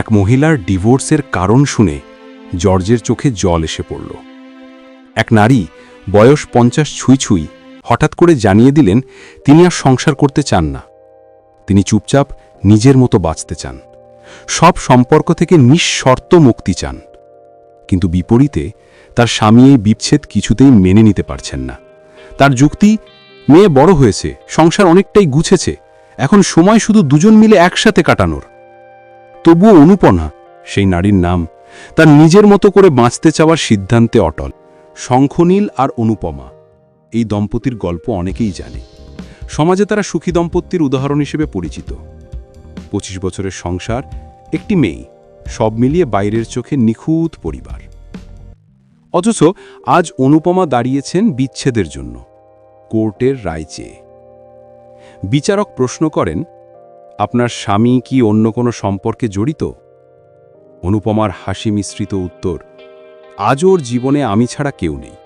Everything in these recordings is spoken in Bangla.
এক মহিলার ডিভোর্সের কারণ শুনে জর্জের চোখে জল এসে পড়ল। এক নারী, বয়স পঞ্চাশ ছুঁই ছুঁই হঠাৎ করে জানিয়ে দিলেন তিনি আর সংসার করতে চান না। তিনি চুপচাপ নিজের মতো বাঁচতে চান। সব সম্পর্ক থেকে নিঃশর্ত মুক্তি চান। কিন্তু বিপরীতে তার স্বামী এই বিচ্ছেদ কিছুতেই মেনে নিতে পারছেন না। তার যুক্তি, মেয়ে বড় হয়েছে, সংসার অনেকটাই গুছেছে, এখন সময় শুধু দুজন মিলে একসাথে কাটানোর। তবুও অনুপনা, সেই নারীর নাম, তার নিজের মতো করে বাঁচতে চাওয়ার সিদ্ধান্তে অটল, শঙ্খনীল আর অনুপমা। এই দম্পতির গল্প অনেকেই জানে। সমাজে তারা সুখী দম্পতির উদাহরণ হিসেবে পরিচিত। পঁচিশ বছরের সংসার, একটি মেয়ে, সব মিলিয়ে বাইরের চোখে নিখুঁত পরিবার। অথচ আজ অনুপমা দাঁড়িয়েছেন বিচ্ছেদের জন্য, কোর্টের রায় চেয়ে। বিচারক প্রশ্ন করেন আপনার স্বামী কি অন্য কোনো সম্পর্কে জড়িত? অনুপমার হাসি মিশ্রিত উত্তর, আজ ওর জীবনে আমি ছাড়া কেউ নেই।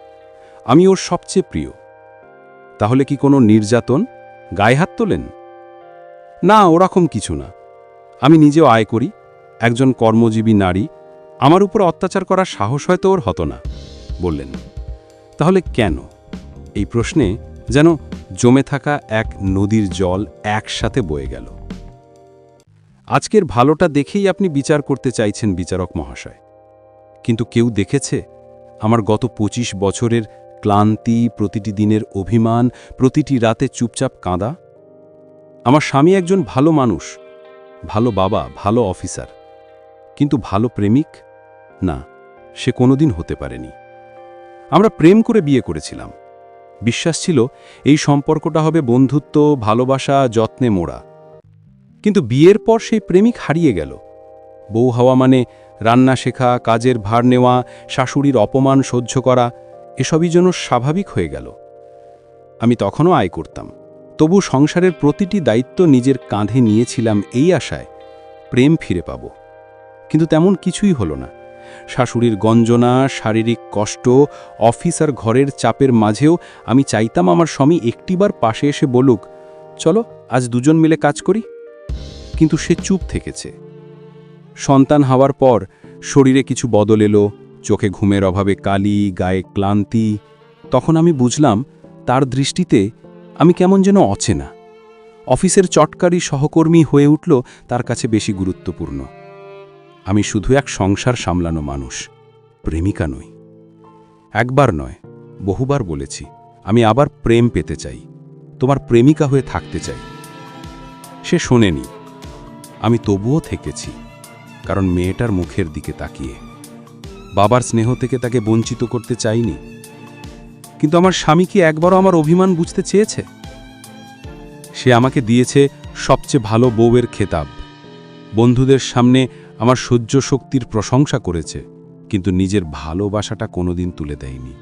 আমি ওর সবচেয়ে প্রিয়। তাহলে কি কোনো নির্যাতন? গায়ে হাত তোলেন? না, ওরকম কিছু না। আমি নিজেও আয় করি, একজন কর্মজীবী নারী, আমার উপর অত্যাচার করার সাহস হয়তো ওর হতো না, বললেন। তাহলে কেন? এই প্রশ্নে যেন জমে থাকা এক নদীর জল একসাথে বয়ে গেল। আজকের ভালোটা দেখেই আপনি বিচার করতে চাইছেন বিচারক মহাশয়। কিন্তু কেউ দেখেছে? আমার গত ২৫ বছরের ক্লান্তি, প্রতিটি দিনের অভিমান, প্রতিটি রাতে চুপচাপ কাঁদা? আমার স্বামী একজন ভালো মানুষ, ভালো বাবা, ভালো অফিসার। কিন্তু ভালো প্রেমিক? না, সে কোনোদিন হতে পারেনি। আমরা প্রেম করে বিয়ে করেছিলাম। বিশ্বাস ছিল, এই সম্পর্কটা হবে বন্ধুত্ব, ভালোবাসা, যত্নে মোড়া। কিন্তু বিয়ের পর সেই প্রেমিক হারিয়ে গেল। বউ হওয়া মানে রান্না শেখা, কাজের ভার নেওয়া, শাশুড়ির অপমান সহ্য করা, এসবই যেন স্বাভাবিক হয়ে গেল। আমি তখনও আয় করতাম। তবু সংসারের প্রতিটি দায়িত্ব নিজের কাঁধে নিয়েছিলাম এই আশায়, প্রেম ফিরে পাব। কিন্তু তেমন কিছুই হলো না। শাশুড়ির গঞ্জনা, শারীরিক কষ্ট, অফিস আর ঘরের চাপের মাঝেও আমি চাইতাম আমার স্বামী একটিবার পাশে এসে বলুক, চলো, আজ দুজন মিলে কাজ করি। কিন্তু সে চুপ থেকেছে। সন্তান হওয়ার পর শরীরে কিছু বদল এলো, চোখে ঘুমের অভাবে কালি, গায়ে ক্লান্তি। তখন আমি বুঝলাম, তার দৃষ্টিতে আমি কেমন যেন অচেনা। অফিসের চটকারি সহকর্মী হয়ে উঠল তার কাছে বেশি গুরুত্বপূর্ণ। আমি শুধু এক সংসার সামলানো মানুষ, প্রেমিকা নই। একবার নয়, বহুবার বলেছি, আমি আবার প্রেম পেতে চাই, তোমার প্রেমিকা হয়ে থাকতে চাই। সে শোনেনি। আমি তবুও থেকেছি, কারণ মেয়েটার মুখের দিকে তাকিয়ে। বাবার স্নেহ থেকে তাকে বঞ্চিত করতে চাইনি। কিন্তু আমার স্বামী কি একবারও আমার অভিমান বুঝতে চেয়েছে? সে আমাকে দিয়েছে সবচেয়ে ভালো বউয়ের খেতাব। বন্ধুদের সামনে আমার সহ্য শক্তির প্রশংসা করেছে, কিন্তু নিজের ভালোবাসাটা কোনোদিন তুলে দেয়নি।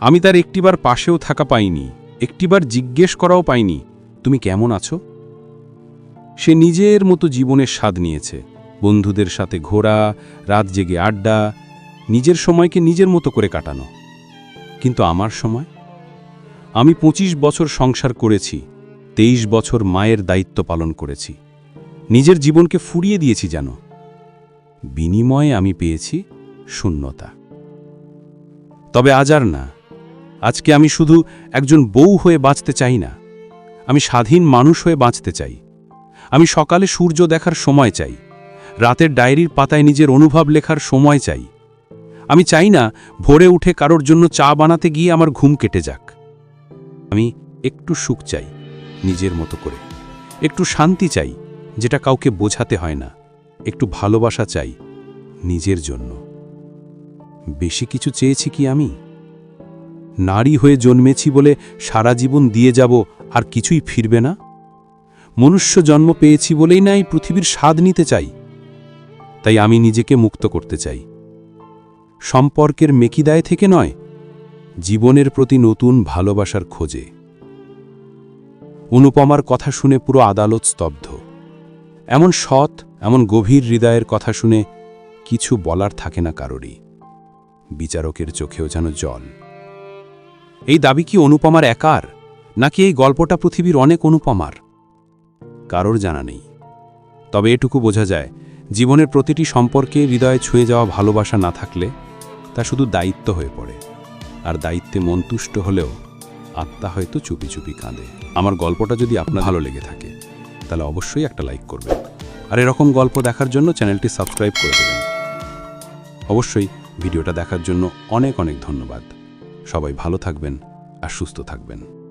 আমি তার একটিবার পাশেও থাকা পাইনি, একটিবার জিজ্ঞেস করাও পাইনি, তুমি কেমন আছো? সে নিজের মতো জীবনের স্বাদ নিয়েছে। বন্ধুদের সাথে ঘোরা, রাত জেগে আড্ডা, নিজের সময়কে নিজের মতো করে কাটানো। কিন্তু আমার সময়? আমি ২৫ বছর সংসার করেছি ২৩ বছর মায়ের দায়িত্ব পালন করেছি। নিজের জীবনকে ফুরিয়ে দিয়েছি যেন। বিনিময়ে আমি পেয়েছি শূন্যতা। তবে আজ আর না। আজকে আমি শুধু একজন বউ হয়ে বাঁচতে চাই না। আমি স্বাধীন মানুষ হয়ে বাঁচতে চাই। আমি সকালে সূর্য দেখার সময় চাই। রাতের ডায়েরির পাতায় নিজের অনুভব লেখার সময় চাই। আমি চাই না ভোরে উঠে কারোর জন্য চা বানাতে গিয়ে আমার ঘুম কেটে যাক। আমি একটু সুখ চাই নিজের মতো করে। একটু শান্তি চাই যেটা কাউকে বোঝাতে হয় না। একটু ভালোবাসা চাই নিজের জন্য। বেশি কিছু চেয়েছি কি আমি? নারী হয়ে জন্মেছি বলে সারা জীবন দিয়ে যাব আর কিছুই ফিরবে না? মনুষ্য জন্ম পেয়েছি বলেই না এই পৃথিবীর স্বাদ নিতে চাই। তাই আমি নিজেকে মুক্ত করতে চাই। সম্পর্কের মেকিদায় থেকে নয়, জীবনের প্রতি নতুন ভালোবাসার খোঁজে। অনুপমার কথা শুনে পুরো আদালত স্তব্ধ। এমন সৎ, এমন গভীর হৃদয়ের কথা শুনে কিছু বলার থাকে না কারোরই। বিচারকের চোখেও যেন জল। এই দাবি কি অনুপমার একার, নাকি এই গল্পটা পৃথিবীর অনেক অনুপমার? কারোর জানা নেই। তবে এটুকু বোঝা যায়, জীবনের প্রতিটি সম্পর্কে হৃদয়ে ছুঁয়ে যাওয়া ভালোবাসা না থাকলে তা শুধু দায়িত্ব হয়ে পড়ে। আর দায়িত্বে মন তুষ্ট হলেও আত্মা হয়তো চুপি চুপি কাঁদে। আমার গল্পটা যদি আপনার ভালো লেগে থাকে, তাহলে অবশ্যই একটা লাইক করবেন। আর এরকম গল্প দেখার জন্য চ্যানেলটি সাবস্ক্রাইব করে দেবেন। অবশ্যই ভিডিওটা দেখার জন্য অনেক অনেক ধন্যবাদ। সবাই ভালো থাকবেন আর সুস্থ থাকবেন।